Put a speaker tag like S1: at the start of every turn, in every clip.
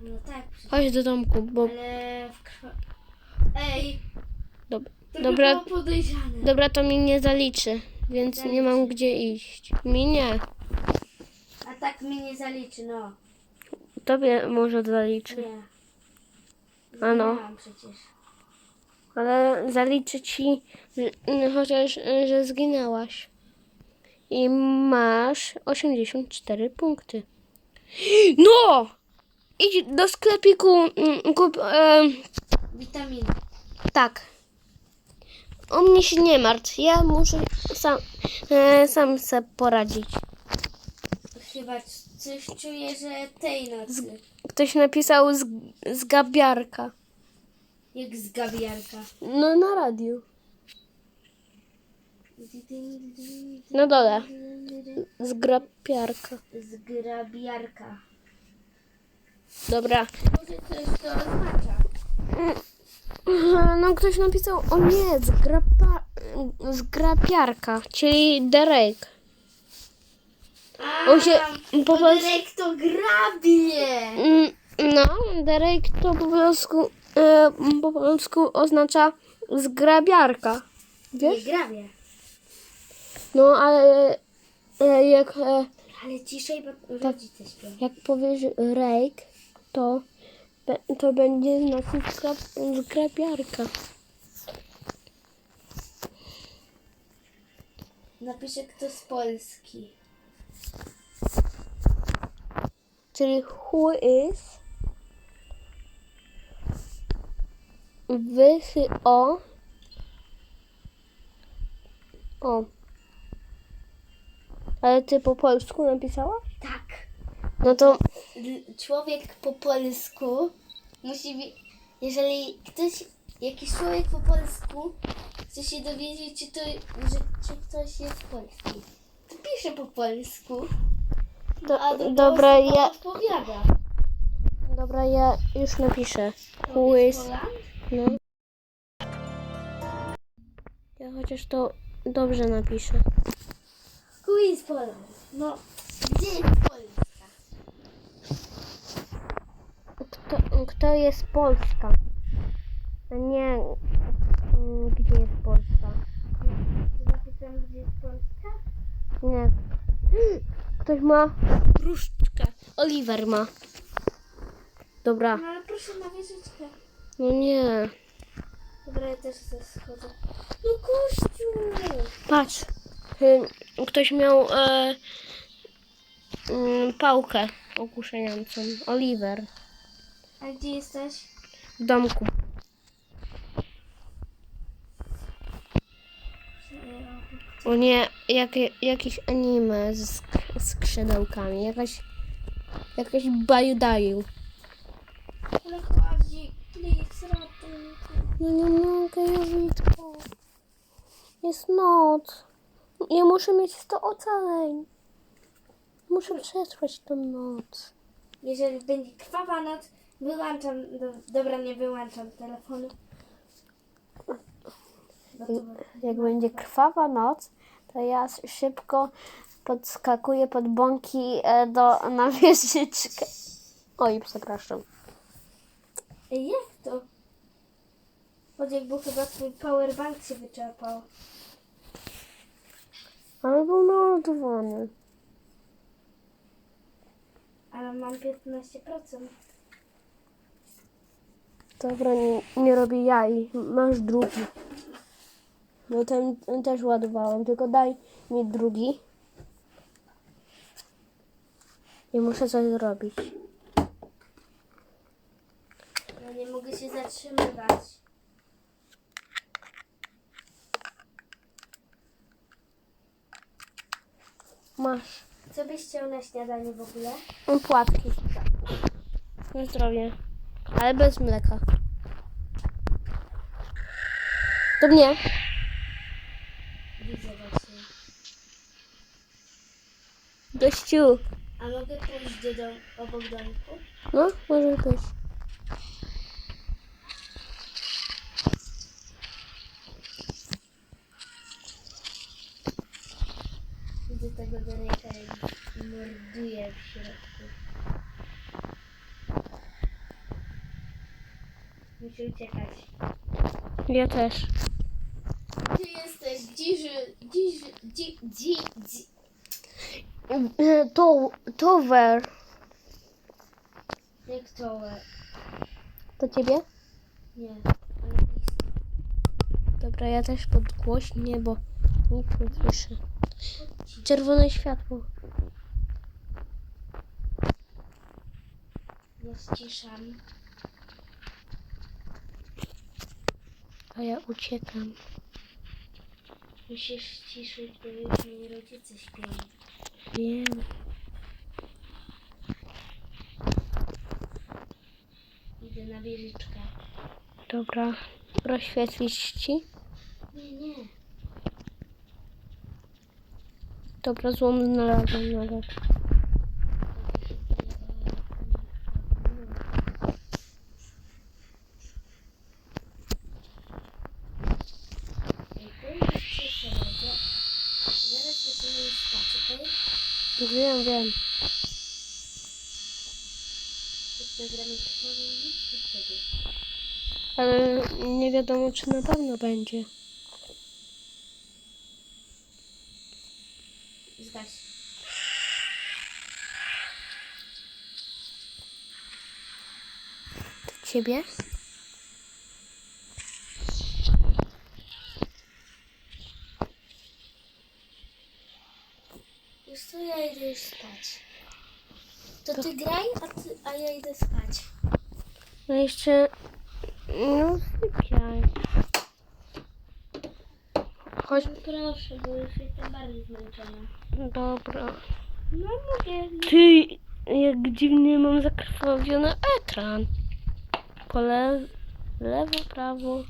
S1: No tak.
S2: Chodź do domku, bo...
S1: Ale w krwa... Ej,
S2: Dob
S1: to
S2: Dobra.
S1: by było podejrzane.
S2: Dobra, to mi nie zaliczy, więc nie mam gdzie iść. Mi nie.
S1: A tak mnie nie zaliczy, no.
S2: Tobie może zaliczy.
S1: Nie.
S2: A no.
S1: Przecież.
S2: Ale zaliczy ci y, chociaż, y, że zginęłaś. I masz 84 punkty. No! Idź do sklepiku, mm, kup... E,
S1: Witaminy.
S2: tak. O mnie się nie martw. Ja muszę sam, e, sam sobie poradzić.
S1: Chyba coś czuję, że tej nocy.
S2: Ktoś napisał z, z gabiarka.
S1: Jak z gabiarka.
S2: No na radiu. Na dole. Z grapiarka.
S1: Z grabiarka.
S2: Dobra.
S1: Może coś to oznacza.
S2: No ktoś napisał, o nie, z, grapa, z grapiarka, czyli Derek.
S1: A,
S2: On się po polsku...
S1: Derek to grabie!
S2: Mm, No, Derek to po polsku, e, po polsku oznacza zgrabiarka.
S1: Nie
S2: Wiesz?
S1: grabie.
S2: No, ale e, jak, e,
S1: Ale ciszej, bo
S2: Tak.
S1: rodzice śpią.
S2: jak powiesz rejk, to, to będzie znaczyć zgra- zgrabiarka.
S1: Napiszę kto z Polski.
S2: Czyli who is wychy o o ale ty po polsku napisałaś?
S1: Tak.
S2: No to
S1: Człowiek po polsku musi wi- jeżeli ktoś, jakiś człowiek po polsku chce się dowiedzieć, czy to, że, czy ktoś jest polski, to pisze po polsku,
S2: do,
S1: a do
S2: dobra, ja
S1: odpowiada.
S2: dobra, ja już napiszę. Who is no. Ja chociaż to dobrze napiszę.
S1: Who is Poland? No, gdzie jest Polska?
S2: Kto, jest Polska? A nie mm, gdzie jest Polska?
S1: Czy napisałem, gdzie jest Polska?
S2: Nie. Ktoś ma różdżkę. Oliver ma. Dobra.
S1: No ale proszę na wieżyczkę.
S2: No nie.
S1: Dobra, ja też ze schodzę. No kościół!
S2: Patrz. Ktoś miał e, mm, pałkę ogłuszającą. Oliver.
S1: A gdzie jesteś?
S2: W domku. O nie, jakie, jakieś anime z sk- skrzydełkami. Jakaś, jakaś bajudaju.
S1: Ale chodzi, please, ratunku.
S2: No nie mogę, Jowitko. Jest noc. Ja muszę mieć 100 ocaleń. Muszę przetrwać tą noc.
S1: Jeżeli będzie krwawa noc, wyłączam. Do, dobra, nie wyłączam telefonu.
S2: Jak będzie krwawa noc, to ja szybko podskakuję pod bąki e, do, na wieżyczkę. Oj, przepraszam.
S1: Jak to? Chodź, bo chyba twój powerbank się wyczerpał.
S2: Ale był naładowany.
S1: Ale mam 15%.
S2: Dobra, nie, nie robię jaj. Masz drugi. No ten, ten też ładowałem, tylko daj mi drugi. I muszę coś zrobić.
S1: Ja nie mogę się zatrzymywać.
S2: Masz
S1: Co byś chciał na śniadanie w ogóle?
S2: płatki. Na zdrowie. Ale bez mleka. Do mnie.
S1: Widzę właśnie.
S2: Gościu.
S1: A mogę pójść do dom, obok domku?
S2: No, może też.
S1: Widzę tego Dereka i morduje w środku. Muszę uciekać.
S2: Ja też.
S1: Gdzie jesteś? Dziży, dziży, dzi, dzi, dzi.
S2: E, To, tower.
S1: Jak to?
S2: To ciebie?
S1: Nie.
S2: Dobra, ja też podgłośnię, bo nic nie słyszę. Czerwone światło.
S1: Ja ściszam.
S2: A ja uciekam.
S1: Musisz ściszyć, bo już moi rodzice śpią.
S2: Wiem.
S1: Idę na wieżyczkę.
S2: Dobra. Rozświetlić ci?
S1: Nie, nie.
S2: Dobra, złom znalazłem nawet.
S1: Ej, to jest ciszę, bo zaraz zaczynamy spać, okej?
S2: Wiem, wiem. Ale nie wiadomo, czy na pewno będzie.
S1: Zgaś.
S2: Ciebie?
S1: Już co, ja idę już spać. To ty graj, a, ty, a ja idę spać.
S2: No jeszcze... No sypiaj. Chodź.
S1: Proszę, bo już jestem bardzo zmęczona.
S2: Dobra.
S1: No mówię.
S2: Ty, jak dziwnie mam zakrwawiony ekran. Po le... lewo, prawo.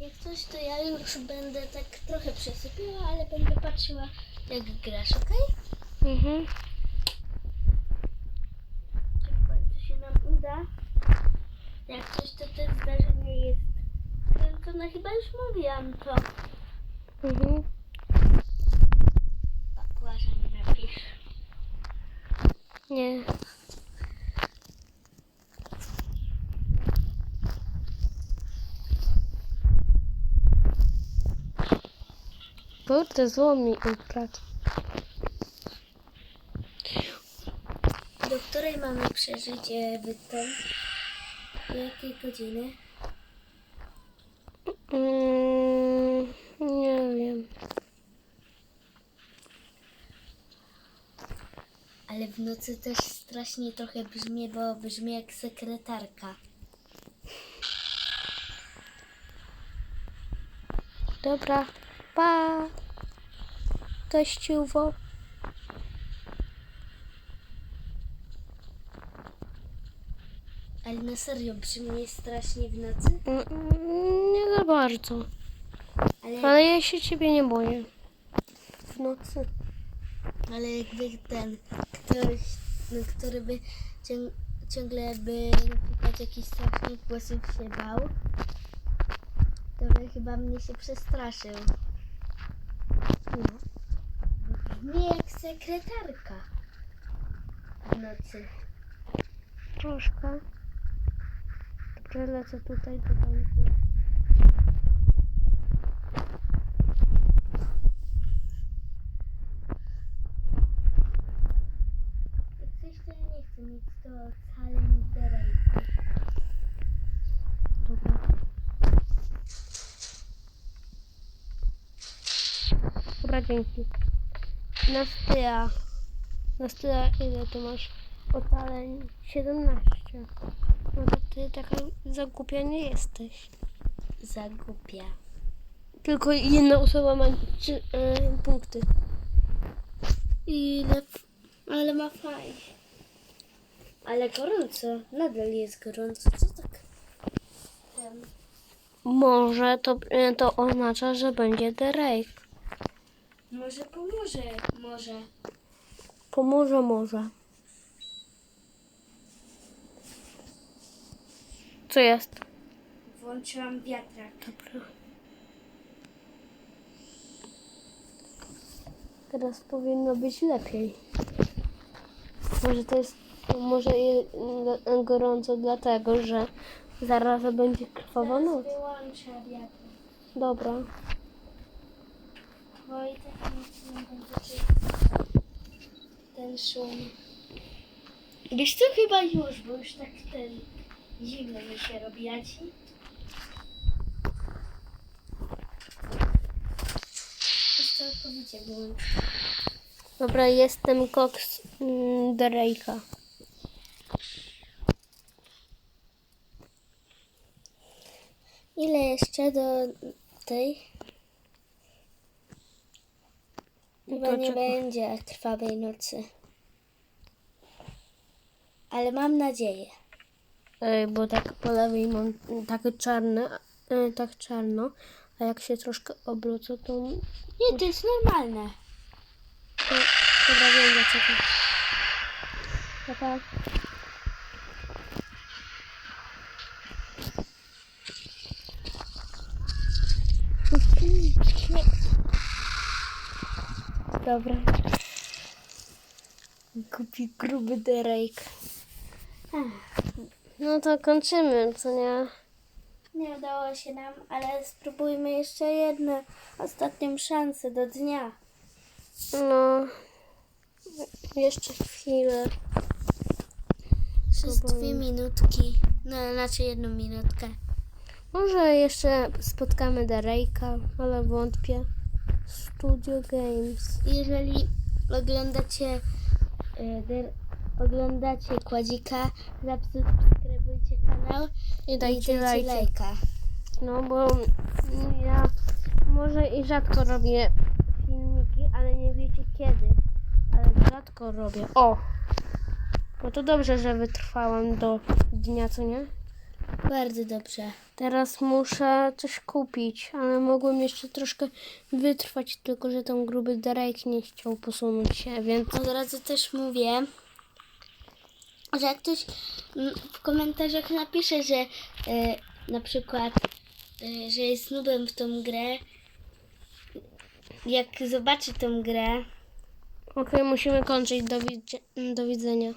S1: Jak coś, to ja już będę tak trochę przesypiała, ale będę patrzyła, jak grasz, okej?
S2: Mhm.
S1: Czy w końcu się nam uda? Jak coś, to te zdarzenie jest kręcone. Chyba już mówiłam to.
S2: Mhm.
S1: Bakłażan napisz.
S2: Nie. Kurde, zło mi ukradł.
S1: Do której mamy przeżyć e, jakiej godziny?
S2: Mm, nie wiem.
S1: Ale w nocy też strasznie trochę brzmi, bo brzmi jak sekretarka.
S2: Dobra, pa. Teściuwo.
S1: Ale na serio brzmi strasznie w nocy?
S2: Mm, Nie za bardzo.
S1: Ale,
S2: Ale ja się ciebie nie boję. W nocy.
S1: ale jakby ten ktoś, no, który by ciąg, ciągle by na przykład jakichś strasznych głosów się bał, to by chyba mnie się przestraszył.
S2: No.
S1: Brzmi jak sekretarka w nocy.
S2: Troszkę. Dobrze, lecę tutaj do domku.
S1: Coś, to ja nie chcę mieć to Salem Derejku.
S2: Dobra. Dobra, dzięki. Na styla. Na styla ile ty masz ocaleń? 17. No to ty taka zagłupia nie jesteś.
S1: Zagupia.
S2: Tylko jedna osoba ma trzy e, punkty.
S1: Ile... Ale ma fajnie. Ale gorąco. Nadal jest gorąco. Co tak? Ten...
S2: Może to, e, to oznacza, że będzie Drake.
S1: Może pomoże. Może.
S2: Pomoże może. Co jest?
S1: Włączyłam wiatrak.
S2: Dobra. Teraz powinno być lepiej. Może to jest może je, n- gorąco dlatego, że zaraz będzie krwawa noc.
S1: wyłączę wiatrak.
S2: Dobra.
S1: Bo i tak nic nie będzie. Ten szum. Wiesz co, chyba już, bo już tak ten zimno mi się robi, a ci? Wyłączę.
S2: Dobra, jestem koks mm, Drake'a.
S1: Ile jeszcze do tej? Chyba
S2: To
S1: nie
S2: czekaj.
S1: będzie krwawej nocy. Ale mam nadzieję.
S2: Ej, bo tak po lewej mam takie czarne, e, tak czarno, a jak się troszkę obrócę, to...
S1: Nie, to jest normalne.
S2: to dobra, wiem dlaczego. Taka... Dobra. Kupi gruby Drake. No to kończymy, co nie?
S1: Nie udało się nam, ale spróbujmy jeszcze jedną, ostatnią szansę do dnia.
S2: No. Jeszcze chwilę.
S1: Przez dwie minutki. No, znaczy jedną minutkę.
S2: Może jeszcze spotkamy Drake'a, ale wątpię. Studio Games.
S1: Jeżeli oglądacie e, oglądacie kładzika, zasubskrybujcie kanał
S2: I dajcie
S1: dajcie lajka.
S2: No bo ja może i rzadko robię filmiki, ale nie wiecie kiedy. Ale rzadko robię. O! No to dobrze, że wytrwałam do dnia, co nie?
S1: Bardzo dobrze.
S2: Teraz muszę coś kupić, ale mogłem jeszcze troszkę wytrwać, tylko że ten gruby Drake nie chciał posunąć się, więc
S1: Od razu też mówię, że jak ktoś mm, w komentarzach napisze, że e, na przykład, e, że jest nubem w tą grę, jak zobaczy tą grę,
S2: okej, musimy kończyć. Do, do widzenia.